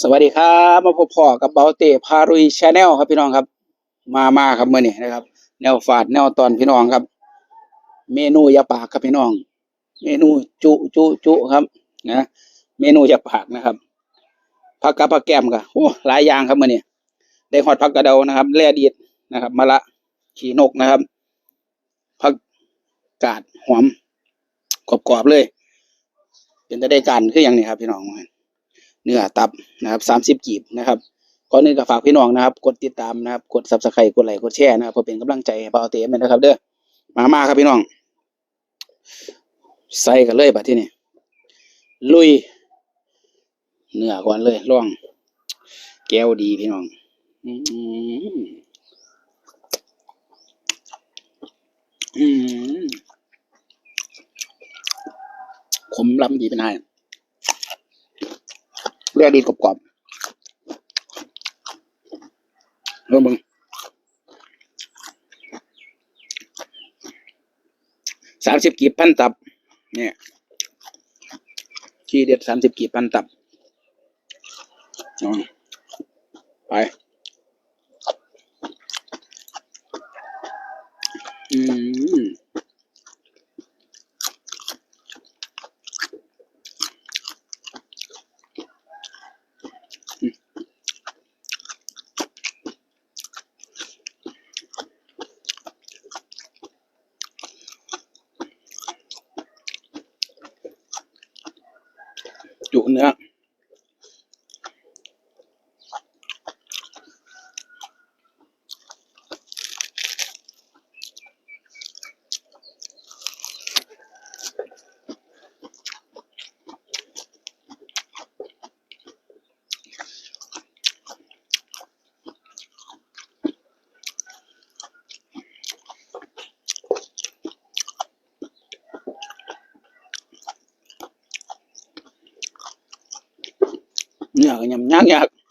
สวัสดีครับ มาพบพ่อกับเบาเตพารุยชาแนลครับพี่น้องครับ มามาครับเมื่อนี้นะครับ แนวฝาดแนวตอนพี่น้องครับ เมนูยาปากครับพี่น้อง เมนูจุจุจุครับนะเมนูยาปากนะครับผักกับผักแก้มก็โอ้หลายอย่างครับเมื่อนี้ได้หอดผักกระเดานะครับแล่ดีดนะครับมะละขี่นกนะครับผักกาดหอมกรอบๆเลย เป็นจะได้การคืออย่างนี้ครับพี่น้อง เนื้อตับนะครับสามสิบกีบนะครับก่อนอื่นก็ฝากพี่น้องนะครับ กดติดตามนะครับ กดซับสไครต์กดไลค์กดแชร์นะครับเพื่อเป็นกำลังใจให้เบาเตมนะครับ เด้อมามาครับพี่น้อง ใส่กันเลยบัดที่นี่ลุย เนื้อก่อนเลยล่อง แก้วดีพี่น้องอืมอืมขมล้ำดีเป็นไง เรียกดีกรอบๆลองมึงสามสิบกีบพันตับ เนี่ยขี้เด็ดสามสิบกีบพันตับเอาไป อืม จุเนื้อเนื้อ ก็ยำยากยาก